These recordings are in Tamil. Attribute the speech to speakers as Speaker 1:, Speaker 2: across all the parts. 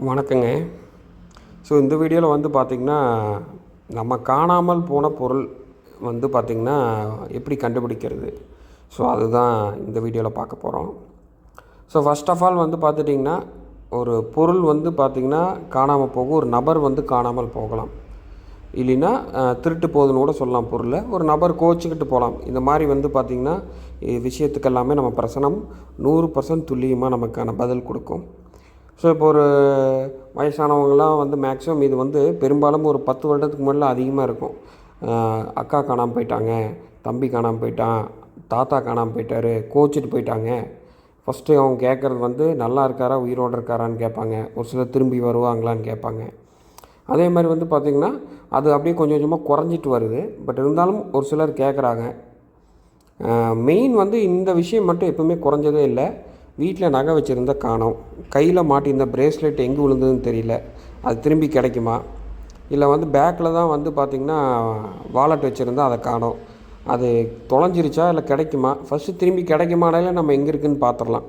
Speaker 1: வணக்கங்க. ஸோ இந்த வீடியோவில் வந்து பார்த்திங்கன்னா நம்ம காணாமல் போன பொருள் வந்து பார்த்திங்கன்னா எப்படி கண்டுபிடிக்கிறது? ஸோ அதுதான் இந்த வீடியோவில் பார்க்க போகிறோம் ஸோ ஃபர்ஸ்ட் ஆஃப் ஆல் வந்து பார்த்துட்டிங்கன்னா ஒரு பொருள் வந்து பார்த்திங்கன்னா காணாமல் போகும். ஒரு நபர் வந்து காணாமல் போகலாம். இல்லைன்னா திருட்டு போகுதுன்னு கூட சொல்லலாம் பொருளை. ஒரு நபர் கோச்சிக்கிட்டு போகலாம். இந்த மாதிரி வந்து பார்த்திங்கன்னா விஷயத்துக்கு எல்லாமே நம்ம பிரசனம் நூறு பர்சன்ட் துல்லியமாக நமக்கான பதில் கொடுக்கும். ஸோ இப்போ ஒரு வயசானவங்கலாம் வந்து மேக்ஸிமம் இது வந்து பெரும்பாலும் ஒரு பத்து வருடத்துக்கு முன்னாடி அதிகமாக இருக்கும். அக்கா காணாமல் போயிட்டாங்க தம்பி காணாமல் போயிட்டான் தாத்தா காணாமல் போயிட்டார் கோச்சிட்டு போயிட்டாங்க. ஃபஸ்ட்டு அவங்க கேட்குறது வந்து நல்லா இருக்காரா உயிரோடு இருக்காரான்னு கேட்பாங்க. ஒரு சிலர் திரும்பி வருவாங்களான்னு கேட்பாங்க. அதே மாதிரி வந்து பார்த்திங்கன்னா அது அப்படியே கொஞ்சம் கொஞ்சமாக குறைஞ்சிட்டு வருது. பட் இருந்தாலும் ஒரு சிலர் கேட்குறாங்க. மெயின் வந்து இந்த விஷயம் மட்டும் எப்பவுமே குறைஞ்சதே இல்லை. வீட்டில் நகை வச்சுருந்த காணோம். கையில் மாட்டியிருந்த பிரேஸ்லெட் எங்கே விழுந்ததுன்னு தெரியல. அது திரும்பி கிடைக்குமா? இல்லை வந்து பேக்கில் தான் வந்து பார்த்திங்கன்னா வாலெட் வச்சுருந்தா அதை காணோம். அது தொலைஞ்சிருச்சா இல்லை கிடைக்குமா? ஃபஸ்ட்டு திரும்பி கிடைக்குமானாலே நம்ம எங்கே இருக்குதுன்னு பார்த்துடலாம்.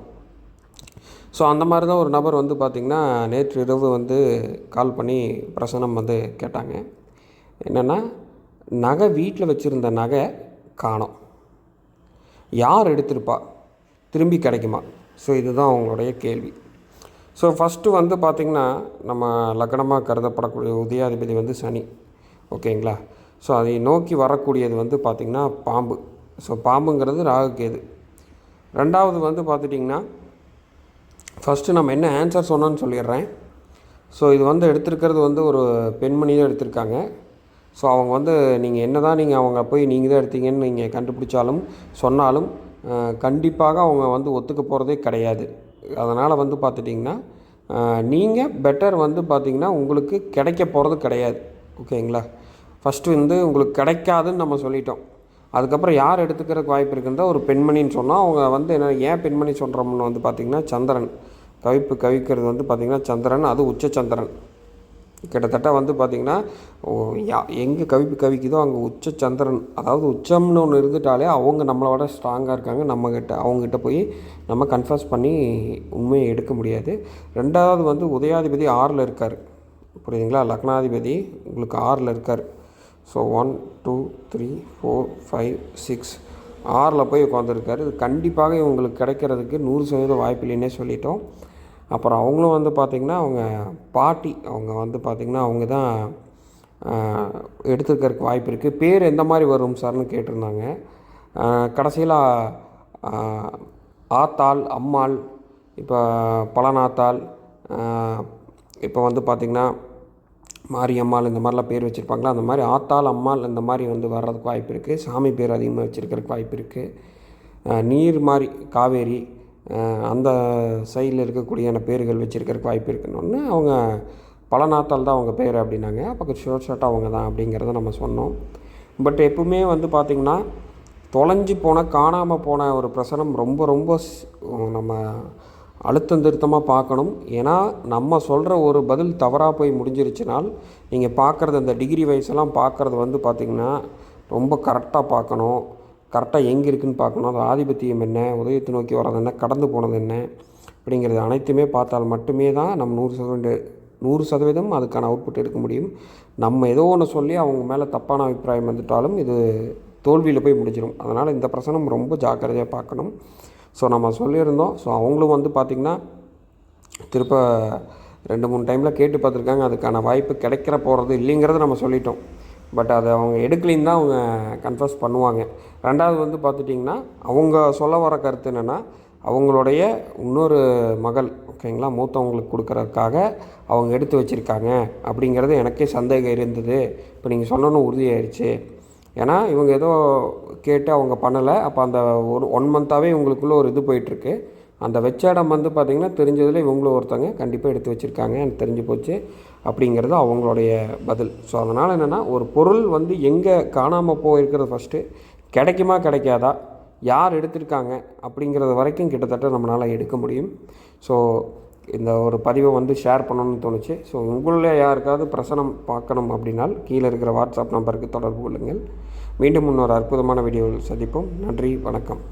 Speaker 1: ஸோ அந்த மாதிரி தான் ஒரு நபர் வந்து பார்த்திங்கன்னா நேற்று இரவு வந்து கால் பண்ணி பிரசனம் வந்து கேட்டாங்க. என்னென்னா நகை வீட்டில் வச்சுருந்த நகை காணோம். யார் எடுத்திருப்பா? திரும்பி கிடைக்குமா? ஸோ இதுதான் அவங்களுடைய கேள்வி. ஸோ ஃபஸ்ட்டு வந்து பார்த்திங்கன்னா நம்ம லக்னமாக கருதப்படக்கூடிய உதயாதிபதி வந்து சனி. ஓகேங்களா? ஸோ அதை நோக்கி வரக்கூடியது வந்து பார்த்திங்கன்னா பாம்பு. ஸோ பாம்புங்கிறது ராகுகேது ரெண்டாவது வந்து பார்த்துட்டிங்கன்னா ஃபஸ்ட்டு நம்ம என்ன ஆன்சர் சொன்னோன்னு சொல்லிடுறேன். ஸோ இது வந்து எடுத்திருக்கிறது வந்து ஒரு பெண்மணி தான் எடுத்திருக்காங்க. ஸோ அவங்க வந்து நீங்கள் என்ன தான் நீங்கள் அவங்க போய் நீங்கள் தான் எடுத்தீங்கன்னு நீங்கள் கண்டுபிடிச்சாலும் சொன்னாலும் கண்டிப்பாக அவங்க வந்து ஒத்துக்க போகிறதே கிடையாது. அதனால் வந்து பார்த்துட்டிங்கன்னா நீங்கள் பெட்டர் வந்து பார்த்திங்கன்னா உங்களுக்கு கிடைக்க போகிறது கிடையாது. ஓகேங்களா? ஃபஸ்ட்டு வந்து உங்களுக்கு கிடைக்காதுன்னு நம்ம சொல்லிட்டோம். அதுக்கப்புறம் யார் எடுத்துக்கிறதுக்கு வாய்ப்பு இருக்குன்றா ஒரு பெண்மணின்னு சொன்னால் அவங்க வந்து என்ன ஏன் பெண்மணி சொல்கிறோம்னு வந்து பார்த்திங்கன்னா சந்திரன். கவிப்பு கவிக்கிறது வந்து பார்த்திங்கன்னா சந்திரன் அது உச்ச சந்திரன். கிட்டத்தட்ட வந்து பார்த்திங்கன்னா எங்கே கவிப்பு கவிக்குதோ அங்கே உச்ச சந்திரன் அதாவது உச்சம்னு ஒன்று இருந்துட்டாலே அவங்க நம்மளோட ஸ்ட்ராங்காக இருக்காங்க. நம்மக்கிட்ட அவங்ககிட்ட போய் நம்ம கன்ஃபர்ஸ் பண்ணி உண்மையை எடுக்க முடியாது. ரெண்டாவது வந்து உதயாதிபதி ஆறில் இருக்கார். புரியுதுங்களா? லக்னாதிபதி உங்களுக்கு ஆறில் இருக்கார். So one two three four five six ஆறில் போய் உட்காந்துருக்காரு இது கண்டிப்பாக இவங்களுக்கு கிடைக்கிறதுக்கு நூறு சதவீதம் வாய்ப்பு இல்லைன்னே சொல்லிட்டோம். அப்புறம் அவங்களும் வந்து பார்த்திங்கன்னா அவங்க பாட்டி அவங்க வந்து பார்த்திங்கன்னா அவங்க தான் எடுத்துருக்கிறதுக்கு வாய்ப்பு இருக்குது பேர் எந்த மாதிரி வரும் சார்னு கேட்டிருந்தாங்க. கடைசியில் ஆத்தாள் அம்மாள் இப்போ பழநாத்தாள் இப்போ வந்து பார்த்திங்கன்னா மாரியம்மாள் இந்த மாதிரிலாம் பேர் வச்சுருப்பாங்களா? அந்த மாதிரி ஆத்தாள் அம்மாள் இந்த மாதிரி வந்து வர்றதுக்கு வாய்ப்பு இருக்குது சாமி பேர் அதிகமாக வச்சுருக்கிறதுக்கு வாய்ப்பு இருக்குது நீர் மாதிரி காவேரி அந்த சைடில் இருக்கக்கூடியான பேர்கள் வச்சுருக்கிறக்கு வாய்ப்பு இருக்குன்னு அவங்க பல நாத்தால் தான் அவங்க பேர் அப்படின்னாங்க. அப்போ ஷோர்ட் ஷார்ட்டாக அவங்க தான் அப்படிங்கிறத நம்ம சொன்னோம். பட் எப்பவுமே வந்து பார்த்திங்கன்னா தொலைஞ்சு போன காணாமல் போன ஒரு பிரசனம் ரொம்ப ரொம்ப நம்ம அழுத்தம் திருத்தமாக பார்க்கணும். ஏன்னா நம்ம சொல்கிற ஒரு பதில் தவறாக போய் முடிஞ்சிருச்சுனால் நீங்கள் பார்க்குறது அந்த டிகிரி வயசெல்லாம் பார்க்குறது வந்து பார்த்திங்கன்னா ரொம்ப கரெக்டாக பார்க்கணும். கரெக்டாக எங்கே இருக்குதுன்னு பார்க்கணும். அது ஆதிபத்தியம் என்ன? உதயத்தை நோக்கி வர்றது என்ன? கடந்து போனது என்ன? அப்படிங்கிறது அனைத்துமே பார்த்தால் மட்டுமே தான் நம்ம நூறு சதவீத நூறு சதவீதம் அதுக்கான அவுட்புட் எடுக்க முடியும். நம்ம ஏதோ ஒன்று சொல்லி அவங்க மேலே தப்பான அபிப்பிராயம் வந்துட்டாலும் இது தோல்வியில் போய் முடிஞ்சிடும் அதனால் இந்த பிரசனம் ரொம்ப ஜாக்கிரதையாக பார்க்கணும். ஸோ நம்ம சொல்லியிருந்தோம். ஸோ அவங்களும் வந்து பார்த்திங்கன்னா திருப்ப ரெண்டு மூணு டைமில் கேட்டு பார்த்துருக்காங்க. அதுக்கான வாய்ப்பு கிடைக்கிற போகிறது இல்லைங்கிறத நம்ம சொல்லிட்டோம். பட் அதை அவங்க எடுக்கலின்னு தான் அவங்க கன்ஃபர்ஸ் பண்ணுவாங்க. ரெண்டாவது வந்து பார்த்துட்டிங்கன்னா அவங்க சொல்ல வர கருத்து என்னென்னா அவங்களுடைய இன்னொரு மகள் ஓகேங்களா மூத்தவங்களுக்கு கொடுக்குறதுக்காக அவங்க எடுத்து வச்சுருக்காங்க அப்படிங்கிறது எனக்கே சந்தேகம் இருந்தது. இப்போ நீங்கள் சொன்னோன்னு உறுதியாயிருச்சு. ஏன்னா இவங்க ஏதோ கேட்டு அவங்க பண்ணலை. அப்போ அந்த ஒரு ஒன் மந்த்தாகவே இவங்களுக்குள்ளே ஒரு இது போயிட்டுருக்கு. அந்த வச்ச இடம் வந்து பார்த்திங்கன்னா தெரிஞ்சதில் இவங்களும் ஒருத்தவங்க கண்டிப்பாக எடுத்து வச்சுருக்காங்க. எனக்கு தெரிஞ்சு போச்சு. அப்படிங்கிறது அவங்களுடைய பதில். ஸோ அதனால் என்னென்னா ஒரு பொருள் வந்து எங்கே காணாமல் போயிருக்கிறது ஃபஸ்ட்டு கிடைக்குமா கிடைக்காதா? யார் எடுத்திருக்காங்க? அப்படிங்கிறது வரைக்கும் கிட்டத்தட்ட நம்மளால் எடுக்க முடியும். ஸோ இந்த ஒரு பதிவை வந்து ஷேர் பண்ணணும்னு தோணுச்சு. ஸோ உங்களில் யாருக்காவது பிரசனம் பார்க்கணும் அப்படின்னால் கீழே இருக்கிற வாட்ஸ்அப் நம்பருக்கு தொடர்பு கொள்ளுங்கள். மீண்டும் இன்னொரு அற்புதமான வீடியோவில் சந்திப்போம். நன்றி வணக்கம்.